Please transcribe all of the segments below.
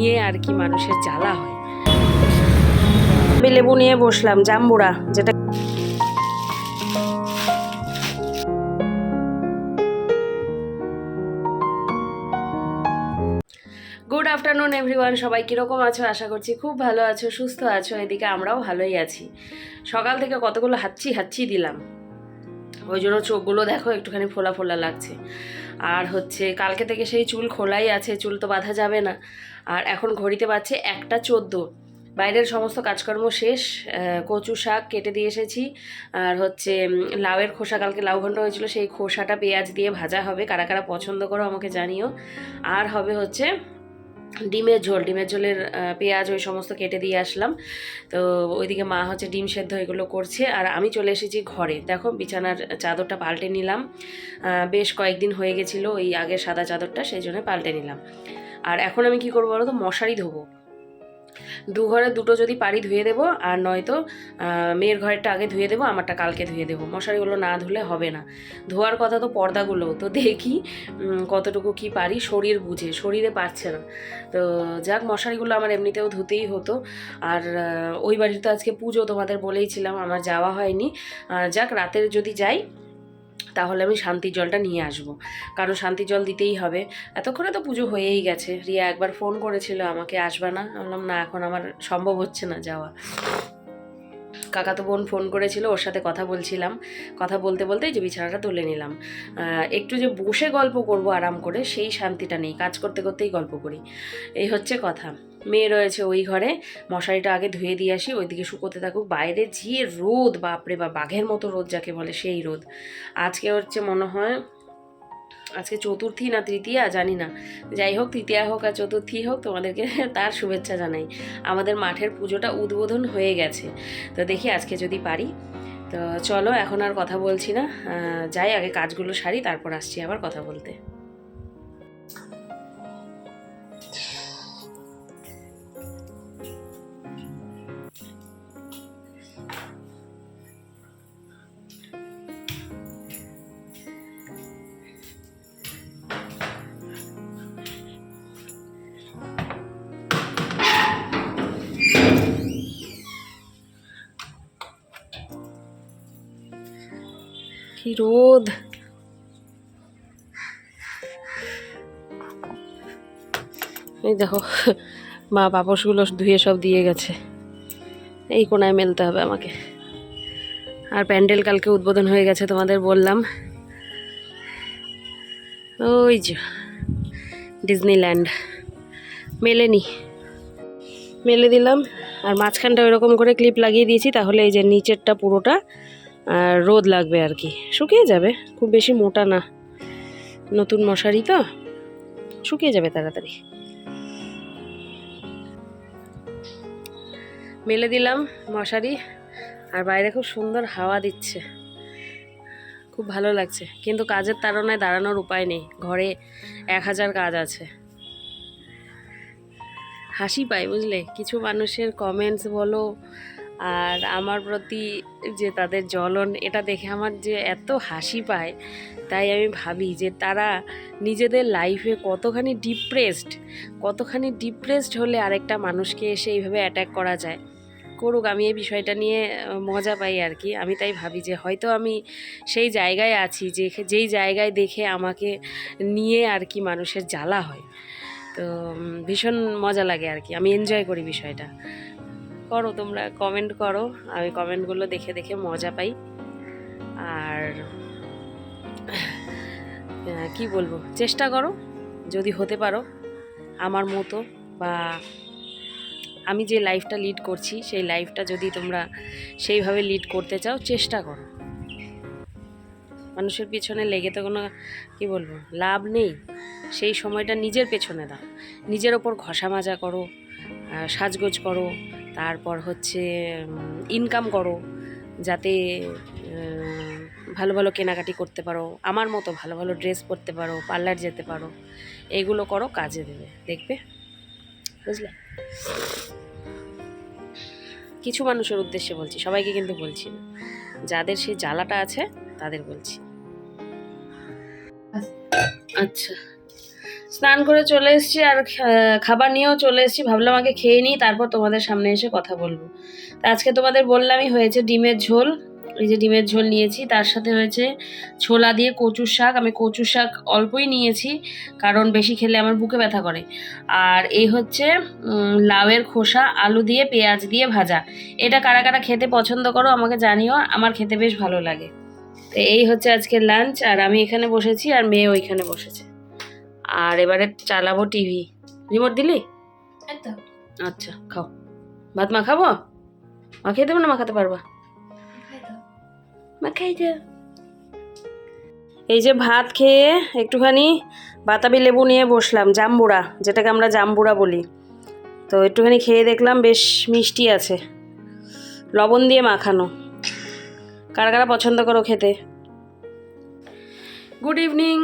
নিয়ে আর কি মানুষের জ্বালা হয়। আমি লেবু নিয়ে বসলাম, জাম্বুরা, যেটা গুড আফটারনুন এভরিওয়ান সবাই কীরকম আছো? আশা করছি খুব ভালো আছো, সুস্থ আছো। এদিকে আমরাও ভালোই আছি। সকাল থেকে কতগুলো হাচ্ছি হাচ্ছি দিলাম। ওই জন্য চোখগুলো দেখো, একটুখানি ফোলা ফোলা লাগছে। আর হচ্ছে কালকে থেকে সেই চুল খোলাই আছে, চুল তো বাঁধা যাবে না। আর এখন ঘড়িতে পাচ্ছে একটা চোদ্দ। বাইরের সমস্ত কাজকর্ম শেষ কচু শাক কেটে দিয়ে এসেছি। আর হচ্ছে লাউয়ের খোসা কালকে লাউ ঘন্ট হয়েছিল, সেই খোসাটা পেঁয়াজ দিয়ে ভাজা হবে। কারা কারা পছন্দ করো আমাকে জানিও। আর হবে হচ্ছে ডিমের ঝোল, ডিমের ঝোলের পেঁয়াজ ওই সমস্ত কেটে দিয়ে আসলাম। তো ওইদিকে মা হচ্ছে ডিম সেদ্ধ এগুলো করছে। আর আমি চলে এসেছি ঘরে। দেখো বিছানার চাদরটা পাল্টে নিলাম। বেশ কয়েকদিন হয়ে গেছিল ওই আগের সাদা চাদরটা, সেই জন্য পাল্টে নিলাম। আর এখন আমি কি করব বলো তো? মশারি ধোবো। দু ঘরে দুটো যদি পারি ধুয়ে দেবো, আর নয়তো মেয়ের ঘরেরটা আগে ধুয়ে দেবো, আমারটা কালকে ধুয়ে দেবো। মশারিগুলো না ধুলে হবে না। ধোয়ার কথা তো পর্দাগুলো, তো দেখি কতটুকু কি পারি, শরীর বুঝে, শরীরে পারছে না। তো যাক, মশারিগুলো আমার এমনিতেও ধুতেই হতো। আর ওই বাড়িতে আজকে পুজো তোমাদের বলেইছিলাম, আমার যাওয়া হয়নি। যাক, রাতের যদি যাই তাহলে আমি শান্তির জলটা নিয়ে আসব। কারণ শান্তির জল দিতেই হবে। এতক্ষণে তো পুজো হয়েই গেছে। রিয়া একবার ফোন করেছিল আমাকে, আসবে না? বললাম, না, এখন আমার সম্ভব হচ্ছে না যাওয়া। কাকাতো বোন ফোন করেছিল, ওর সাথে কথা বলছিলাম। কথা বলতে বলতে যে বিছানাটা তুলে নিলাম। একটু যে বসে গল্প করব আরাম করে, সেই শান্তিটা নেই। কাজ করতে করতেই গল্প করি। এই হচ্ছে কথা। মেয়ে রয়েছে ওই ঘরে, মশারিটা আগে ধুয়ে দিয়ে আসি, ওইদিকে শুকোতে থাকুক। বাইরে যে রোদ, বাপরে বা বাঘের মতো রোদ যাকে বলে সেই রোদ। আজকে হচ্ছে মনে হয় আজকে চতুর্থী না তৃতীয়া জানি না। যাই হোক, তৃতীয়া হোক আর চতুর্থী হোক, তোমাদেরকে তার শুভেচ্ছা জানাই। আমাদের মাঠের পুজোটা উদ্বোধন হয়ে গেছে। তো দেখি আজকে যদি পারি। তো চলো, এখন আর কথা বলছি না। যাই, আগে কাজগুলো সারি, তারপর আসছি আবার কথা বলতে। কি রোদ এই দেখো, মা পাপসগুলো ধুয়ে সব দিয়ে গেছে। এই কোনায় মেলতে হবে আমাকে। আর প্যান্ডেল কালকে উদ্বোধন হয়ে গেছে তোমাদের বললাম। ওই যে, ডিজনিল্যান্ড। মেলেনি। মেলে দিলাম। আর মাঝখানটা ওইরকম করে ক্লিপ লাগিয়ে দিয়েছি, তাহলে এই যে নিচেরটা পুরোটা রোদ লাগবে আর কি। শুকিয়ে যাবে, খুব বেশি মোটা না। নতুন মশারি তো, শুকিয়ে যাবে তাড়াতাড়ি। মেলে দিলাম মশারি, আর বাইরে খুব সুন্দর হাওয়া দিচ্ছে। খুব ভালো লাগছে, কিন্তু কাজের তাড়নায় দাঁড়ানোর উপায় নেই। ঘরে এক হাজার কাজ আছে। হাসি পাই, বুঝলে? কিছু মানুষের কমেন্টস বলো আর আমার প্রতি যে তাদের জ্বলন, এটা দেখে আমার যে এত হাসি পায়, তাই আমি ভাবি যে তারা নিজেদের লাইফে কতখানি ডিপ্রেসড কতখানি ডিপ্রেসড হলে আরেকটা মানুষকে এসে এইভাবে অ্যাটাক করা যায়। করুক, আমি এই বিষয়টা নিয়ে মজা পাই আর কি। আমি তাই ভাবি যে হয়তো আমি সেই জায়গায় আছি যে যেই জায়গায় দেখে আমাকে নিয়ে আর কি মানুষের জ্বালা হয়। তো ভীষণ মজা লাগে আর কি। আমি এনজয় করি বিষয়টা। করো, তোমরা কমেন্ট করো। আমি কমেন্টগুলো দেখে দেখে মজা পাই। আর কি বলব? চেষ্টা করো, যদি হতে পারো, আমার মতো বা আমি যে লাইফটা লিড করছি, সেই লাইফটা যদি তোমরা সেইভাবে লিড করতে চাও, চেষ্টা করো। মানুষের পিছনে লেগে তো কোনো, কি বলব, লাভ নেই। সেই সময়টা নিজের পেছনে দাও। নিজের ওপর ঘষা মাজা করো সাজগোজ করো তারপর হচ্ছে ইনকাম করো যাতে ভালো ভালো কেনাকাটি করতে পারো আমার মতো ভালো ভালো ড্রেস পরতে পারো পার্লার যেতে পারো এগুলো করো কাজে দেবে দেখবে? বুঝলে? কিছু মানুষের উদ্দেশ্যে বলছি সবাইকে কিন্তু বলছি না। যাদের সেই জ্বালাটা আছে তাদের বলছি। আচ্ছা। স্নান করে চলে এসেছি আর খাবার নিয়েও চলে এসেছি। ভাবলাম আগে খেয়ে নিই, তারপর তোমাদের সামনে এসে কথা বলব। তা আজকে তোমাদের বললামই হয়েছে ডিমের ঝোল। এই যে ডিমের ঝোল নিয়েছি, তার সাথে হয়েছে ছোলা দিয়ে কচুর শাক। আমি কচু শাক অল্পই নিয়েছি, কারণ বেশি খেলে আমার বুকে ব্যথা করে। আর এই হচ্ছে লাউয়ের খোসা, আলু দিয়ে, পেঁয়াজ দিয়ে ভাজা। এটা কারা কারা খেতে পছন্দ করো আমাকে জানিও, আমার খেতে বেশ ভালো লাগে। তো এই হচ্ছে আজকে লাঞ্চ, আর আমি এখানে বসেছি, আর মেয়ে ওইখানে বসেছে। আর এবারে চালাবো টিভি। রিমোট দিলি? আচ্ছা খাও। ভাত মাখাবো মাখিয়ে দেবো না মাখাতে পারবা? মাখাই দে এই যে ভাত খেয়ে একটুখানি বাতাবি লেবু নিয়ে বসলাম জাম্বুড়া যেটাকে আমরা জাম্বুড়া বলি। তো একটুখানি খেয়ে দেখলাম বেশ মিষ্টি আছে। লবণ দিয়ে মাখানো। কারা কারা পছন্দ করো খেতে? Good evening.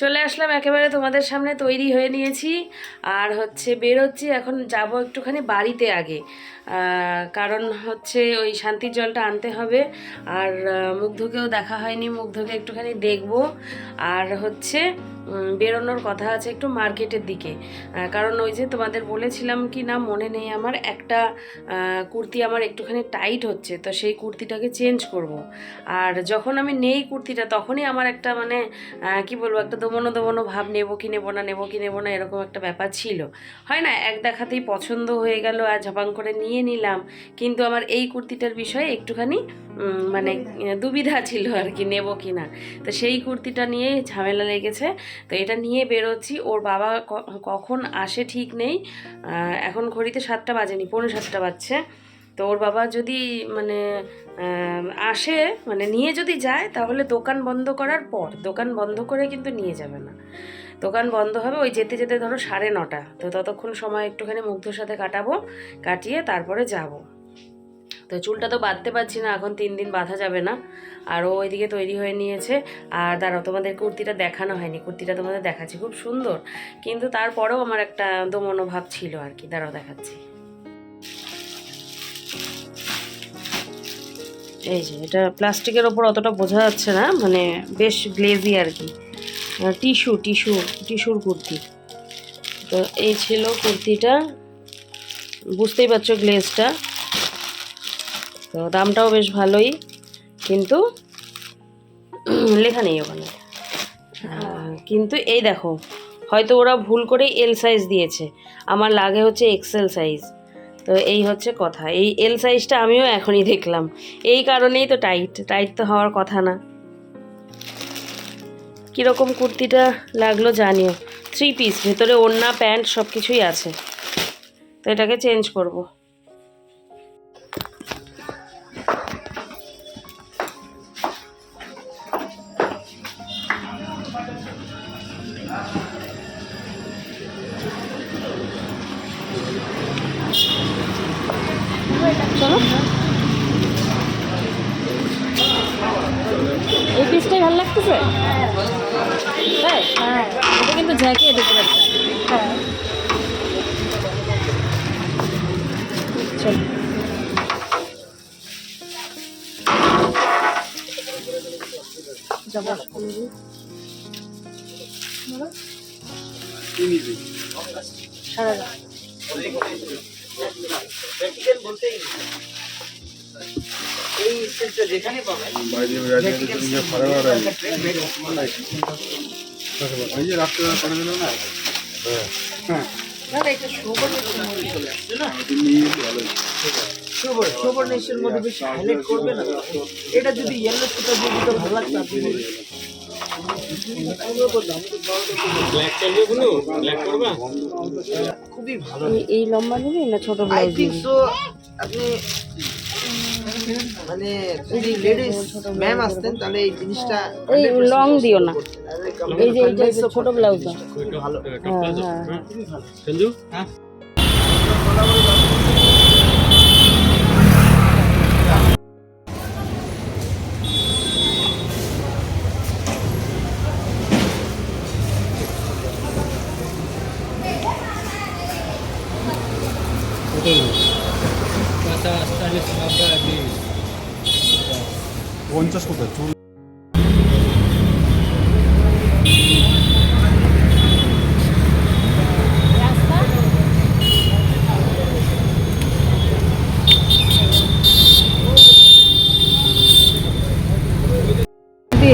চলে আসলাম একেবারে তোমাদের সামনে তৈরি হয়ে নিয়েছি। আর হচ্ছে বেরোচ্ছি, এখন যাব একটুখানি বাড়িতে আগে। কারণ হচ্ছে ওই শান্তির জলটা আনতে হবে। আর মুগ্ধকেও দেখা হয়নি। মুগ্ধকে একটুখানি দেখব। আর হচ্ছে বেরোনোর কথা আছে একটু মার্কেটের দিকে। কারণ ওই যে তোমাদের বলেছিলাম কি না, মনে নেই আমার, একটা কুর্তি আমার একটুখানি টাইট হচ্ছে, তো সেই কুর্তিটাকে চেঞ্জ করব। আর যখন আমি নেই কুর্তিটা, তখনই আমার একটা মানে কি বলব, একটা দমনো দমনো ভাব, নেব কি নেব না, নেব কি নেব না, এরকম একটা ব্যাপার ছিল। হয় না, এক দেখাতেই পছন্দ হয়ে গেল, আর ঝপাং করে নিয়ে নিলাম। কিন্তু আমার এই কুর্তিটার বিষয়ে একটুখানি মানে দুবিধা। ছিল আর কি নেব কি না তো সেই কুর্তিটা নিয়ে ঝামেলা লেগেছে। তো এটা নিয়ে বেরোচ্ছি। ওর বাবা কখন আসে ঠিক নেই। এখন ঘড়িতে সাতটা বাজেনি পৌনে সাতটা বাজছে। তো ওর বাবা যদি মানে আসে মানে নিয়ে যদি যায় তাহলে দোকান বন্ধ করার পর দোকান বন্ধ করে কিন্তু নিয়ে যাবে না। দোকান বন্ধ হবে, ওই যেতে যেতে ধরো সাড়ে নটা। তো ততক্ষণ সময় একটুখানি মুগ্ধর সাথে কাটাবো, কাটিয়ে তারপরে যাব। তো চুলটা তো বাঁধতে পারছি না, এখন তিন দিন বাঁধা যাবে না। আর ওইদিকে তৈরি হয়ে নিয়েছে। আর দাঁড়াও, তোমাদের কুর্তিটা দেখানো হয়নি, কুর্তিটা তোমাদের দেখাচ্ছি, খুব সুন্দর। কিন্তু তারপরেও আমার একটা দমনো ভাব ছিল আর কি, দাঁড়াও দেখাচ্ছি। এই যে, এটা প্লাস্টিকের ওপর অতটা বোঝা যাচ্ছে না মানে বেশ গ্লেজি আর কি। টিস্যু টিস্যু, টিস্যুর কুর্তি। তো এই ছিল কুর্তিটা। বুঝতেই পারছ গ্লেজটা। তো দামটাও বেশ ভালোই, কিন্তু লেখা নেই ওখানে। কিন্তু এই দেখো, হয়তো ওরা ভুল করে এল সাইজ দিয়েছে। আমার লাগে হচ্ছে এক্সেল সাইজ তো এই হচ্ছে কথা। এই এল সাইজটা আমিও এখনই দেখলাম। এই কারণেই তো টাইট টাইট তো হওয়ার কথা না। কীরকম কুর্তিটা লাগল জানিও। থ্রি পিস ভেতরে ওড়না, প্যান্ট সব কিছুই আছে। তো এটাকে চেঞ্জ করব। চলো। এই পিসটাই ভালো লাগতেছে? উপরে হ্যাঁ। চল। সারা রাত। বাইরে রাজনীতি নিয়ে ফারাবার আছে এই যে করে না হ্যাঁ এটা যদি ইয়েলো সুতা দিয়ে দিতে ভালো লাগতো। খুবই ভালো এই- লম্বা নিবি না ছোট আপনি মানে যদি লেডিস ম্যাম আসতেন তাহলে এই জিনিসটা এই লং দিও না। এই যে এই টাইপের ছোট ব্লাউজ ভালো। হ্যাঁ হ্যাঁ।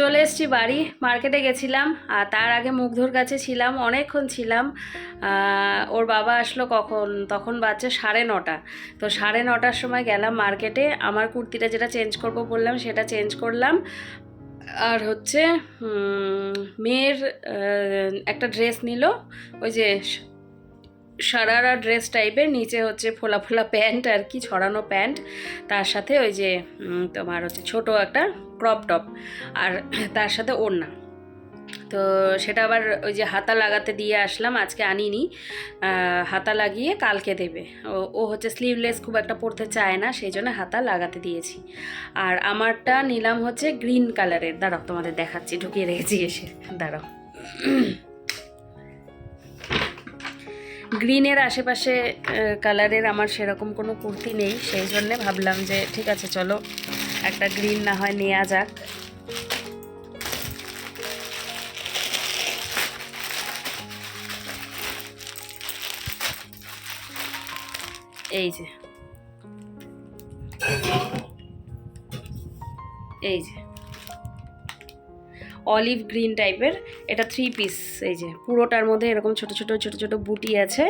চলে এসেছি বাড়ি মার্কেটে গেছিলাম, আর তার আগে মুগ্ধর কাছে ছিলাম, অনেকক্ষণ ছিলাম। ওর বাবা আসলো কখন? তখন বাচ্চা সাড়ে নটা। তো সাড়ে নটার সময় গেলাম মার্কেটে আমার কুর্তিটা যেটা চেঞ্জ করব বললাম, সেটা চেঞ্জ করলাম। আর হচ্ছে মেয়ের একটা ড্রেস নিল, ওই যে সারারা ড্রেস টাইপের নিচে হচ্ছে ফোলা ফোলা প্যান্ট আর কি, ছড়ানো প্যান্ট। তার সাথে ওই যে তোমার হচ্ছে ছোট একটা ক্রপ টপ আর তার সাথে ওড়না। তো সেটা আবার ওই যে হাতা লাগাতে দিয়ে আসলাম, আজকে আনিনি। হাতা লাগিয়ে কালকে দেবে। ও হচ্ছে স্লিভলেস খুব একটা পরতে চায় না, সেই জন্য হাতা লাগাতে দিয়েছি। আর আমারটা নিলাম হচ্ছে গ্রিন কালারের দাঁড়াও, তোমাদের দেখাচ্ছি, ঢুকিয়ে রেখেছি এসে। দাঁড়াও। গ্রিনের আশেপাশে কালারের আমার সেরকম কোনো কুর্তি নেই, সেই জন্যে ভাবলাম যে ঠিক আছে, চলো একটা গ্রিন না হয় নেওয়া যাক। এই যে। এই যে। অলিভ গ্রিন টাইপের, এটা থ্রি পিস এই যে পুরোটার মধ্যে এরকম ছোট ছোট ছোট ছোট বুটি আছে,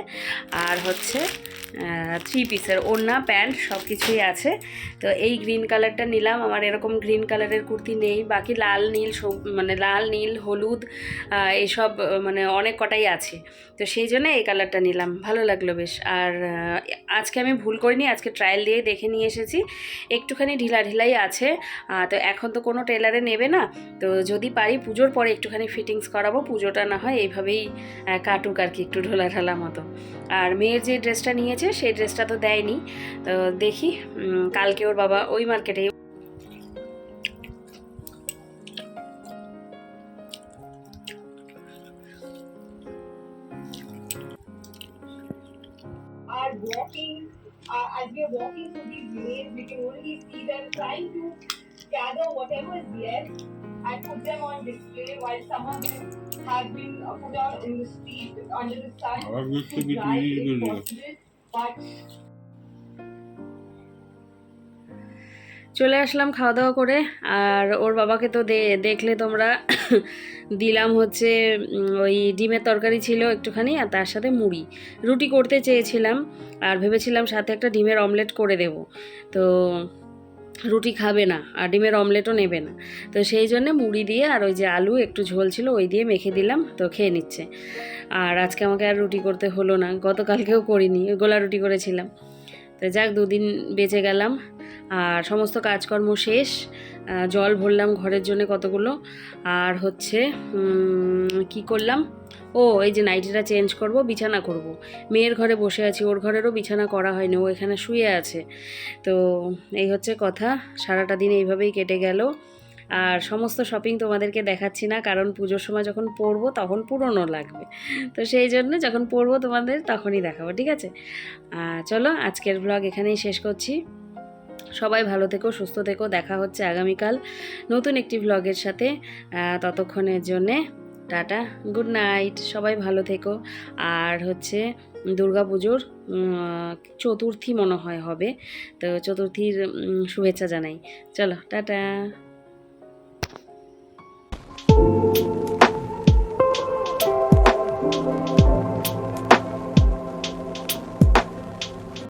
আর হচ্ছে থ্রি পিসের ওড়না প্যান্ট সব কিছুই আছে। তো এই গ্রিন কালারটা নিলাম। আমার এরকম গ্রিন কালারের কুর্তি নেই। বাকি লাল নীল মানে লাল নীল হলুদ আহ, এইসব মানে অনেক কটাই আছে। তো সেই জন্য এই কালারটা নিলাম। ভালো লাগল বেশ। আর আজকে আমি ভুল করিনি। আজকে ট্রায়াল দিয়ে দেখে নিয়ে এসেছি। একটুখানি ঢিলা ঢিলাই আছে। তো এখন তো কোনো টেলারে নেবে না। তো যদি পারি পুজোর পরে একটুখানি ফিটিংস করাবো। পুজোটা না হয় এইভাবেই কাটুক আর কি একটু ঢোলা ঢালা মতো। আর মেয়ের যে ড্রেসটা নিয়েছে সেই ড্রেসটা তো দেয়নি তো দেখি কালকে ওর বাবা ওই মার্কেটে are walking, uh, as we are walking through these lanes, we can only see them trying to gather whatever is left and put them on display while some of them have been uh, put out in the street under the sun to possible. চলে আসলাম খাওয়া দাওয়া করে, আর ওর বাবাকে তো দেখলে তোমরা। দিলাম হচ্ছে ওই ডিমের তরকারি ছিল একটুখানি, আর তার সাথে মুড়ি। রুটি করতে চেয়েছিলাম, আর ভেবেছিলাম সাথে একটা ডিমের অমলেট করে দেব। তো রুটি খাবে না আর ডিমের অমলেটও নেবে না। তো সেই জন্য মুড়ি দিয়ে আর ওই যে আলু একটু ঝোল ছিল ওই দিয়ে মেখে দিলাম, তো খেয়ে নিচ্ছে। আর আজকে আমাকে আর রুটি করতে হলো না, গতকালকেও করিনি গোলা রুটি করেছিলাম। তো যাক, দুদিন বেঁচে গেলাম, আর সমস্ত কাজকর্ম শেষ জল ভরলাম ঘরের জন্য কতগুলো। আর হচ্ছে কি করলাম? ও, এই যে নাইটিটা চেঞ্জ করব, বিছানা করব। মেয়ের ঘরে বসে আছি, ওর ঘরেরও বিছানা করা হয়নি, ও এখানে শুয়ে আছে। তো এই হচ্ছে কথা, সারাটা দিন এইভাবেই কেটে গেল। আর সমস্ত শপিং তোমাদেরকে দেখাচ্ছি না, কারণ পুজোর সময় যখন পরবো তখন পুরনো লাগবে। তো সেই জন্য যখন পরবো তোমাদের তখনই দেখাবো, ঠিক আছে? চলো, আজকের ব্লগ এখানেই শেষ করছি। সবাই ভালো থেকো, সুস্থ থেকো। দেখা হচ্ছে আগামীকাল নতুন একটি ভ্লগের সাথে। ততক্ষণের জন্যে টাটা, গুড নাইট, সবাই ভালো থেকো। আর হচ্ছে পুজোর চতুর্থী মনে হয় হবে। তো চতুর্থীর শুভেচ্ছা জানাই। চলো, টাটা।